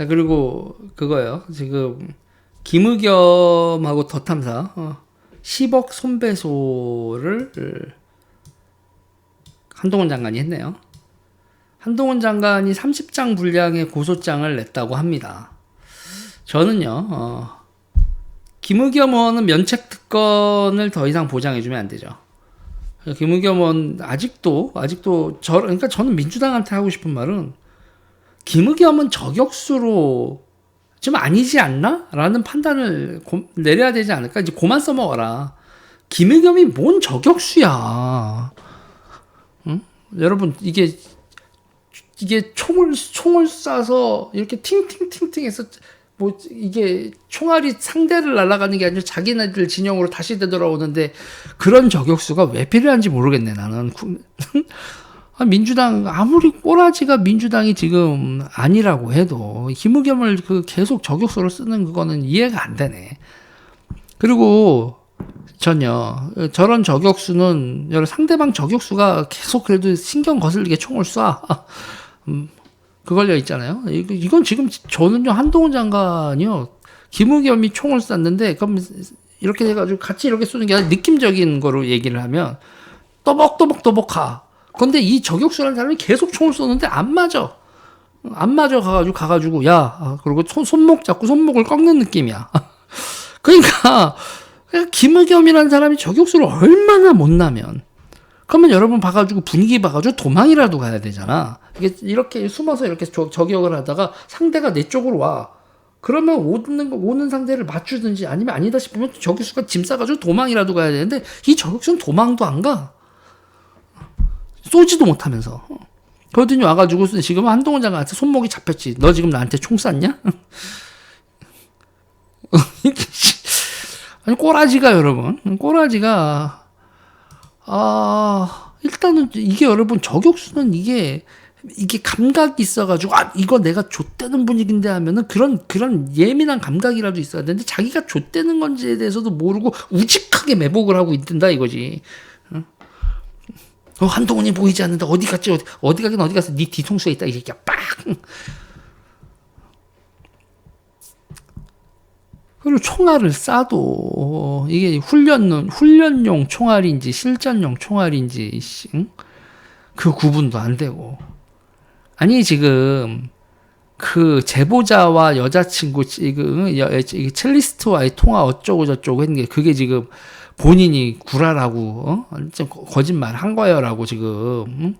자 그리고 그거요. 지금 김의겸하고 더 탐사 어, 10억 손배소를 한동훈 장관이 했네요. 한동훈 장관이 30장 분량의 고소장을 냈다고 합니다. 저는요, 어, 김의겸 의원은 면책 특권을 더 이상 보장해주면 안 되죠. 김의겸 의원 아직도 아직도 저 그러니까 저는 민주당한테 하고 싶은 말은 김의겸은 저격수로 좀 아니지 않나?라는 판단을 고, 내려야 되지 않을까? 이제 고만 써먹어라. 김의겸이 뭔 저격수야? 응? 여러분 이게 이게 총을 총을 쏴서 이렇게 팅팅팅팅 해서 뭐 이게 총알이 상대를 날아가는 게 아니라 자기네들 진영으로 다시 되돌아오는데 그런 저격수가 왜 필요한지 모르겠네 나는 아, 민주당 아무리 꼬라지가 민주당이 지금 아니라고 해도 김의겸을 그 계속 저격수로 쓰는 그거는 이해가 안 되네 그리고 전혀 저런 저격수는 여러 상대방 저격수가 계속 그래도 신경 거슬리게 총을 쏴 음, 그 걸려 있잖아요. 이건 지금 저는요 한동훈 장관이요 김우겸이 총을 쐈는데 그럼 이렇게 해가지고 같이 이렇게 쏘는 게 아니라 느낌적인 거로 얘기를 하면 또벅또벅또벅 가. 근데 이 저격수라는 사람이 계속 총을 쏘는데 안 맞아. 안 맞아 가가지고 가가지고 야 아, 그리고 손, 손목 잡고 손목을 꺾는 느낌이야. 그러니까 김의겸이라는 사람이 저격수를 얼마나 못나면 그러면 여러분 봐가지고 분위기 봐가지고 도망이라도 가야 되잖아. 이게 이렇게 숨어서 이렇게 저, 저격을 하다가 상대가 내 쪽으로 와. 그러면 오는 오는 상대를 맞추든지 아니면 아니다 싶으면 저격수가 짐 싸가지고 도망이라도 가야 되는데 이 저격수는 도망도 안 가. 쏘지도 못하면서. 그러더니 와가지고 지금 한동훈 장관한테 손목이 잡혔지. 너 지금 나한테 총 쐈냐? 아니 꼬라지가 여러분 꼬라지가 아, 일단은 이게 여러분 저격수는 이게 이게 감각이 있어가지고 아 이거 내가 좆되는 분위기인데 하면은 그런 그런 예민한 감각이라도 있어야 되는데 자기가 좆되는 건지에 대해서도 모르고 우직하게 매복을 하고 있든다 이거지. 어, 한동훈이 보이지 않는다 어디 갔지? 어디, 어디 가긴 어디 갔어? 네 뒤통수에 있다 이렇게 빡. 그리고 총알을 쏴도 이게 훈련 훈련용 총알인지 실전용 총알인지 응? 그 구분도 안 되고. 아니 지금 그 제보자와 여자친구 지금 첼리스트와의 통화 어쩌고 저쩌고 했는 게 그게 지금 본인이 구라라고 어? 거짓말 한 거예요라고 지금 응?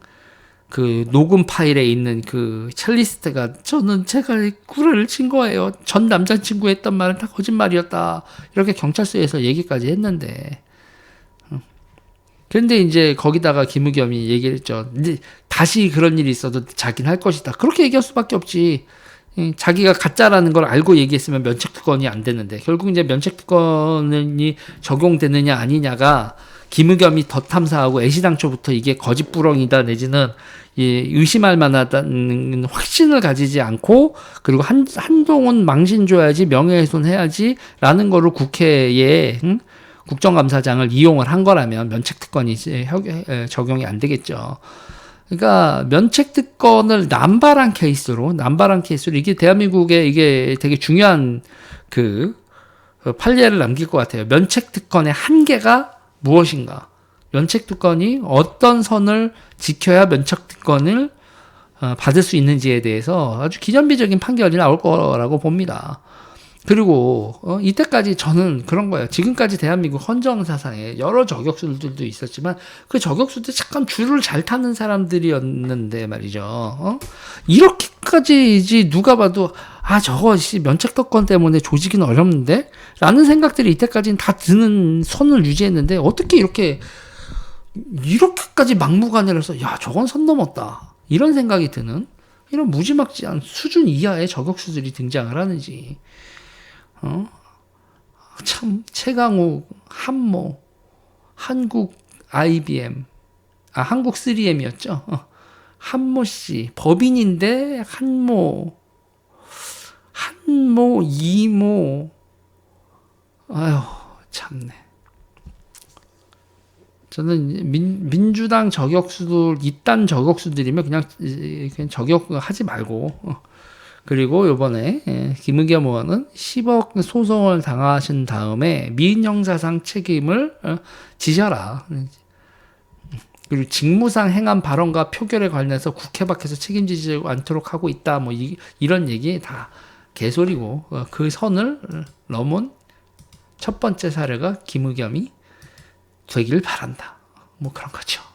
그 녹음 파일에 있는 그 첼리스트가 저는 제가 구라를 친 거예요. 전 남자친구 했던 말은 다 거짓말이었다. 이렇게 경찰서에서 얘기까지 했는데. 그런데 이제 거기다가 김우겸이 얘기를 했죠. 근데 다시 그런 일이 있어도 자기는 할 것이다. 그렇게 얘기할 수밖에 없지. 자기가 가짜라는 걸 알고 얘기했으면 면책특권이 안 되는데 결국 이제 면책특권이 적용되느냐 아니냐가 김우겸이 더 탐사하고 애시당초부터 이게 거짓부렁이다 내지는 예, 의심할 만하다는 확신을 가지지 않고 그리고 한 한동훈 망신 줘야지 명예훼손 해야지라는 거를 국회에 응? 국정감사장을 이용을 한 거라면 면책특권이 적용이 안 되겠죠. 그러니까 면책 특권을 남발한 케이스로 남발한 케이스로 이게 대한민국에 이게 되게 중요한 그 판례를 남길 것 같아요. 면책 특권의 한계가 무엇인가? 면책 특권이 어떤 선을 지켜야 면책 특권을 어, 받을 수 있는지에 대해서 아주 기념비적인 판결이 나올 거라고 봅니다. 그리고 어, 이때까지 저는 그런 거예요. 지금까지 대한민국 헌정 사상에 여러 저격수들도 있었지만 그 저격수들 잠깐 줄을 잘 타는 사람들이었는데 말이죠. 어? 이렇게까지 누가 봐도 아 저거 면책특권 때문에 조직은 어렵는데 라는 생각들이 이때까지는 다 드는 선을 유지했는데 어떻게 이렇게 이렇게까지 막무가내로서 야 저건 선 넘었다 이런 생각이 드는 이런 무지막지한 수준 이하의 저격수들이 등장을 하는지 어? 참 최강욱 한모 한국 IBM 아 한국 3M이었죠 어. 한모 씨 법인인데 한모 한모 이모 아유 참네 저는 민, 민주당 저격수들 이딴 저격수들이면 그냥 그냥 저격 하지 말고 어. 그리고 요번에 예, 김의겸 의원은 10억 소송을 당하신 다음에 미인형사상 책임을 어, 지셔라. 그리고 직무상 행한 발언과 표결에 관련해서 국회 밖에서 책임지지 않도록 하고 있다. 뭐 이, 런 얘기 다 개소리고 어, 그 선을 넘은 첫 번째 사례가 김의겸이 되길 바란다. 뭐 그런 거죠.